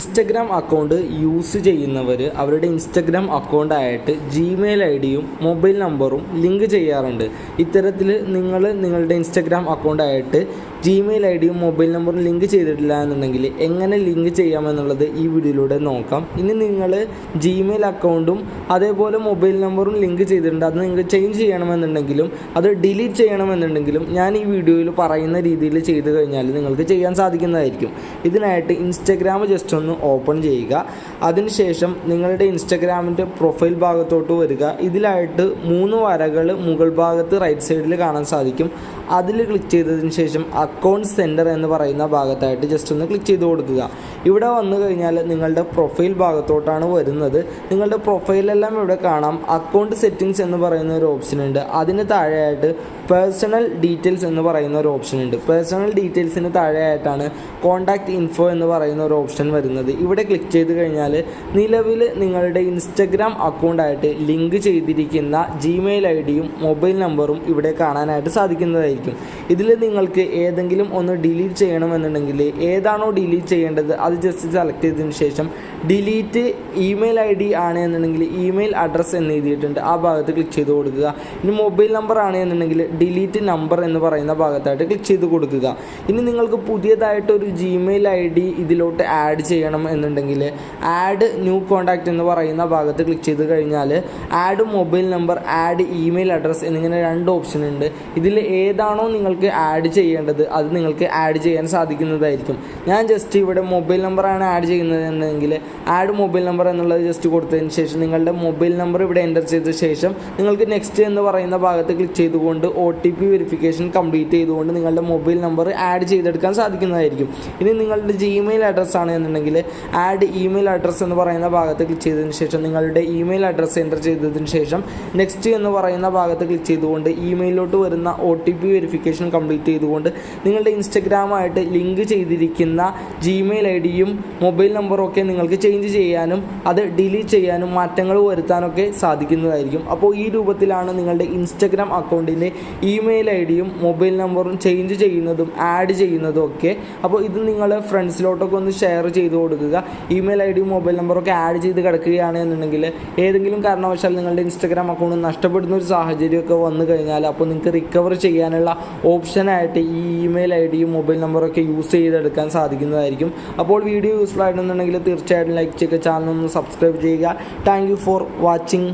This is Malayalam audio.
ഇൻസ്റ്റഗ്രാം അക്കൗണ്ട് യൂസ് ചെയ്യുന്നവർ അവരുടെ ഇൻസ്റ്റഗ്രാം അക്കൗണ്ടായിട്ട് ജിമെയിൽ ഐ ഡിയും മൊബൈൽ നമ്പറും ലിങ്ക് ചെയ്യാറുണ്ട്. ഇത്തരത്തിൽ നിങ്ങൾ നിങ്ങളുടെ ഇൻസ്റ്റഗ്രാം അക്കൗണ്ടായിട്ട് ജിമെയിൽ ഐ ഡിയും മൊബൈൽ നമ്പറും ലിങ്ക് ചെയ്തിട്ടില്ല എന്നുണ്ടെങ്കിൽ എങ്ങനെ ലിങ്ക് ചെയ്യാമെന്നുള്ളത് ഈ വീഡിയോയിലൂടെ നോക്കാം. ഇനി നിങ്ങൾ ജിമെയിൽ അക്കൗണ്ടും അതേപോലെ മൊബൈൽ നമ്പറും ലിങ്ക് ചെയ്തിട്ടുണ്ട്. അത് നിങ്ങൾക്ക് ചേഞ്ച് ചെയ്യണമെന്നുണ്ടെങ്കിലും അത് ഡിലീറ്റ് ചെയ്യണമെന്നുണ്ടെങ്കിലും ഞാൻ ഈ വീഡിയോയിൽ പറയുന്ന രീതിയിൽ ചെയ്ത് കഴിഞ്ഞാൽ നിങ്ങൾക്ക് ചെയ്യാൻ സാധിക്കുന്നതായിരിക്കും. ഇതിനായിട്ട് ഇൻസ്റ്റഗ്രാം ജസ്റ്റ് ഒന്ന് ഓപ്പൺ ചെയ്യുക. അതിനുശേഷം നിങ്ങളുടെ ഇൻസ്റ്റഗ്രാമിന്റെ പ്രൊഫൈൽ ഭാഗത്തോട്ട് വരിക. ഇതിലായിട്ട് മൂന്ന് വരകൾ മുകൾ ഭാഗത്ത് റൈറ്റ് സൈഡിൽ കാണാൻ സാധിക്കും. അതിൽ ക്ലിക്ക് ചെയ്തതിന് ശേഷം അക്കൗണ്ട് സെന്റർ എന്ന് പറയുന്ന ഭാഗത്തായിട്ട് ജസ്റ്റ് ഒന്ന് ക്ലിക്ക് ചെയ്ത് കൊടുക്കുക. ഇവിടെ വന്നു കഴിഞ്ഞാൽ നിങ്ങളുടെ പ്രൊഫൈൽ ഭാഗത്തോട്ടാണ് വരുന്നത്. നിങ്ങളുടെ പ്രൊഫൈലെല്ലാം ഇവിടെ കാണാം. അക്കൗണ്ട് സെറ്റിങ്സ് എന്ന് പറയുന്ന ഒരു ഓപ്ഷൻ ഉണ്ട്. അതിന് താഴെയായിട്ട് പേഴ്സണൽ ഡീറ്റെയിൽസ് എന്ന് പറയുന്ന ഒരു ഓപ്ഷൻ ഉണ്ട്. പേഴ്സണൽ ഡീറ്റെയിൽസിന് താഴെയായിട്ടാണ് കോൺടാക്റ്റ് ഇൻഫോ എന്ന് പറയുന്ന ഒരു ഓപ്ഷൻ വരുന്നത്. ഇവിടെ ക്ലിക്ക് ചെയ്ത് കഴിഞ്ഞാൽ നിലവിൽ നിങ്ങളുടെ ഇൻസ്റ്റഗ്രാം അക്കൗണ്ടായിട്ട് ലിങ്ക് ചെയ്തിരിക്കുന്ന ജിമെയിൽ ഐ ഡിയും മൊബൈൽ നമ്പറും ഇവിടെ കാണാനായിട്ട് സാധിക്കുന്നതായിരിക്കും. ഇതിൽ നിങ്ങൾക്ക് ഏതെങ്കിലും ഒന്ന് ഡിലീറ്റ് ചെയ്യണമെന്നുണ്ടെങ്കിൽ ഏതാണോ ഡിലീറ്റ് ചെയ്യേണ്ടത് അത് ജസ്റ്റ് സെലക്ട് ചെയ്തതിന് ശേഷം ഡിലീറ്റ് ഇമെയിൽ ഐ ഡി ആണ് എന്നുണ്ടെങ്കിൽ ഇമെയിൽ അഡ്രസ്സ് എന്ന് എഴുതിയിട്ടുണ്ട്. ആ ഭാഗത്ത് ക്ലിക്ക് ചെയ്ത് കൊടുക്കുക. ഇനി മൊബൈൽ നമ്പർ ആണ് എന്നുണ്ടെങ്കിൽ ഡിലീറ്റ് നമ്പർ എന്ന് പറയുന്ന ഭാഗത്തായിട്ട് ക്ലിക്ക് ചെയ്ത് കൊടുക്കുക. ഇനി നിങ്ങൾക്ക് പുതിയതായിട്ട് ഒരു ജിമെയിൽ ഐ ഡി ഇതിലോട്ട് ആഡ് ചെയ്യണം എന്നുണ്ടെങ്കിൽ ആഡ് ന്യൂ കോൺടാക്റ്റ് എന്ന് പറയുന്ന ഭാഗത്ത് ക്ലിക്ക് ചെയ്ത് കഴിഞ്ഞാൽ add mobile number add email address എന്നിങ്ങനെ രണ്ട് ഓപ്ഷൻ ഉണ്ട്. ഇതിൽ ഏതാണോ നിങ്ങൾക്ക് ആഡ് ചെയ്യേണ്ടത് അത് നിങ്ങൾക്ക് ആഡ് ചെയ്യാൻ സാധിക്കുന്നതായിരിക്കും. ഞാൻ ജസ്റ്റ് ഇവിടെ മൊബൈൽ നമ്പറാണ് ആഡ് ചെയ്യുന്നതെന്നെങ്കിൽ ആഡ് മൊബൈൽ നമ്പർ എന്നുള്ളത് ജസ്റ്റ് കൊടുത്തതിന് ശേഷം നിങ്ങളുടെ മൊബൈൽ നമ്പർ ഇവിടെ എന്റർ ചെയ്ത ശേഷം നിങ്ങൾക്ക് നെക്സ്റ്റ് എന്ന് പറയുന്ന ഭാഗത്ത് ക്ലിക്ക് ചെയ്തുകൊണ്ട് O T P verification complete ചെയ്തുകൊണ്ട് നിങ്ങളുടെ മൊബൈൽ നമ്പർ ആഡ് ചെയ്തെടുക്കാൻ സാധിക്കുന്നതായിരിക്കും. ഇനി നിങ്ങളുടെ ജിമെയിൽ അഡ്രസ്സ് ആണ് എന്നുണ്ടെങ്കിൽ ആഡ് ഇമെയിൽ അഡ്രസ്സ് എന്ന് പറയുന്ന ഭാഗത്ത് ക്ലിക്ക് ചെയ്തതിന് ശേഷം നിങ്ങളുടെ ഇമെയിൽ അഡ്രസ്സ് എന്റർ ചെയ്തതിന് ശേഷം നെക്സ്റ്റ് എന്ന് പറയുന്ന ഭാഗത്ത് ക്ലിക്ക് ചെയ്തുകൊണ്ട് ഇമെയിലോട്ട് വരുന്ന O T P verification complete ചെയ്തുകൊണ്ട് നിങ്ങളുടെ ഇൻസ്റ്റഗ്രാമായിട്ട് ലിങ്ക് ചെയ്തിരിക്കുന്ന ജിമെയിൽ ഐ ഡിയും മൊബൈൽ നമ്പറും ഒക്കെ നിങ്ങൾക്ക് ചേഞ്ച് ചെയ്യാനും അത് ഡിലീറ്റ് ചെയ്യാനും മാറ്റങ്ങൾ വരുത്താനൊക്കെ സാധിക്കുന്നതായിരിക്കും. അപ്പോൾ ഈ രൂപത്തിലാണ് നിങ്ങളുടെ ഇൻസ്റ്റഗ്രാം അക്കൗണ്ടിന്റെ ഇമെയിൽ ഐ ഡിയും മൊബൈൽ നമ്പറും ചേഞ്ച് ചെയ്യുന്നതും ആഡ് ചെയ്യുന്നതും ഒക്കെ. അപ്പോൾ ഇത് നിങ്ങൾ ഫ്രണ്ട്സിലോട്ടൊക്കെ ഒന്ന് ഷെയർ ചെയ്ത് കൊടുക്കുക. ഇമെയിൽ ഐ ഡിയും മൊബൈൽ നമ്പറൊക്കെ ആഡ് ചെയ്ത് കിടക്കുകയാണ് എന്നുണ്ടെങ്കിൽ ഏതെങ്കിലും കാരണവശാൽ നിങ്ങളുടെ ഇൻസ്റ്റഗ്രാം അക്കൗണ്ട് നഷ്ടപ്പെടുന്ന ഒരു സാഹചര്യമൊക്കെ വന്നു കഴിഞ്ഞാൽ അപ്പോൾ നിങ്ങൾക്ക് റിക്കവർ ചെയ്യാനുള്ള ഓപ്ഷനായിട്ട് ഈ ഇമെയിൽ ഐ ഡിയും മൊബൈൽ നമ്പറൊക്കെ യൂസ് ചെയ്തെടുക്കാൻ സാധിക്കുന്നതായിരിക്കും. അപ്പോൾ വീഡിയോ യൂസ്ഫുൾ ആയിട്ടുണ്ടെന്നുണ്ടെങ്കിൽ തീർച്ചയായിട്ടും ലൈക്ക് ചെയ്യുക ചാനൽ ഒന്ന് സബ്സ്ക്രൈബ് ചെയ്യുക. Thank for watching